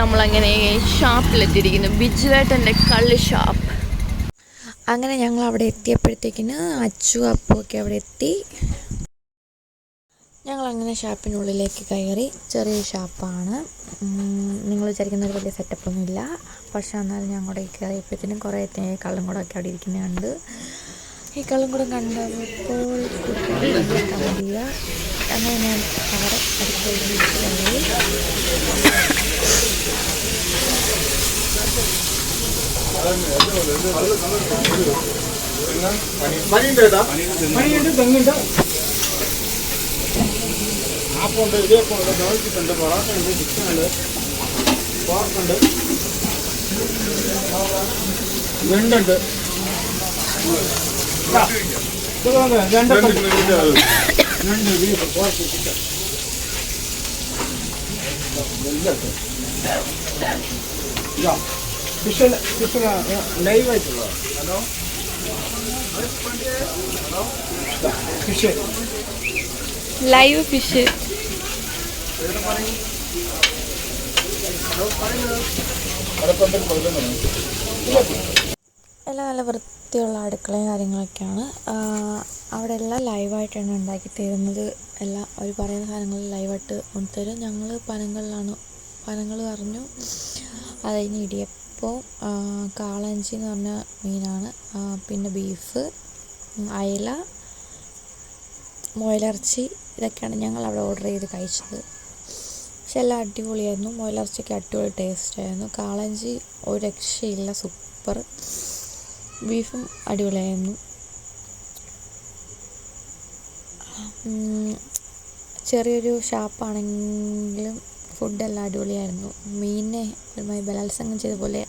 ഞങ്ങളങ്ങനെ ഷാപ്പിലെത്തിയിരിക്കുന്നു. ബിജുവേട്ടന്റെ കള്ള് ഷാപ്പ്. അങ്ങനെ ഞങ്ങൾ അവിടെ എത്തിയപ്പോഴത്തേക്കിന് അച്ചു അപ്പുമൊക്കെ അവിടെ എത്തി. ഞങ്ങൾ അങ്ങനെ ഷാപ്പിനുള്ളിലേക്ക് കയറി. ചെറിയ ഷാപ്പാണ്. നിങ്ങൾ വിചാരിക്കുന്ന ഒരു വലിയ സെറ്റപ്പൊന്നുമില്ല. പക്ഷെ എന്നാലും ഞങ്ങളുടെ കയറിയപ്പോഴത്തേനും കുറേ കള്ളും കൂടെ ഒക്കെ അവിടെ ഇരിക്കുന്നത് കണ്ട് ഈ കള്ളും കൂടെ കണ്ടപ്പോൾ അങ്ങനെ ഞാൻ അവിടെ അടുക്കളയിൽ മണിയുണ്ട് തെങ്ങുണ്ട് ആപ്പുണ്ട് ഇതേപ്പുണ്ട് ദോശക്കുണ്ട് പൊറാട്ടുണ്ട് ചിക്കനുണ്ട് പോർക്കുണ്ട് വെണ്ടുണ്ട് ഉണ്ട്. ഞണ്ട് ബീഫ് പോർക്ക് ചിക്കൻ ഇതാ fish fish live hello fish live fish എല്ലാം നല്ല വൃത്തിയുള്ള അടുക്കളയും കാര്യങ്ങളൊക്കെയാണ്. അവിടെ എല്ലാം ലൈവായിട്ടാണ് ഉണ്ടാക്കി തരുന്നത്. എല്ലാം അവർ പറയുന്ന സാധനങ്ങൾ ലൈവായിട്ട് കൊണ്ടുതരും. ഞങ്ങൾ പനങ്ങളിലാണ് പനങ്ങൾ പറഞ്ഞു അത് കഴിഞ്ഞ് ഇടിയപ്പം കാളഞ്ചി എന്ന് പറഞ്ഞ മീനാണ്. പിന്നെ ബീഫ് അയല മുയലിറച്ചി ഇതൊക്കെയാണ് ഞങ്ങൾ അവിടെ ഓർഡർ ചെയ്ത് കഴിച്ചത്. പക്ഷെ എല്ലാം അടിപൊളിയായിരുന്നു. മുയലിറച്ചിയൊക്കെ അടിപൊളി ടേസ്റ്റ് ആയിരുന്നു. കാളഞ്ചി ഒരു രക്ഷയില്ല സൂപ്പർ ബീഫും അടിപൊളിയായിരുന്നു. ചെറിയൊരു ഷാപ്പാണെങ്കിലും ഫുഡെല്ലാം അടിപൊളിയായിരുന്നു. മീനിനെ ഒരുമാതിരി ബലാത്സംഗം ചെയ്ത പോലെ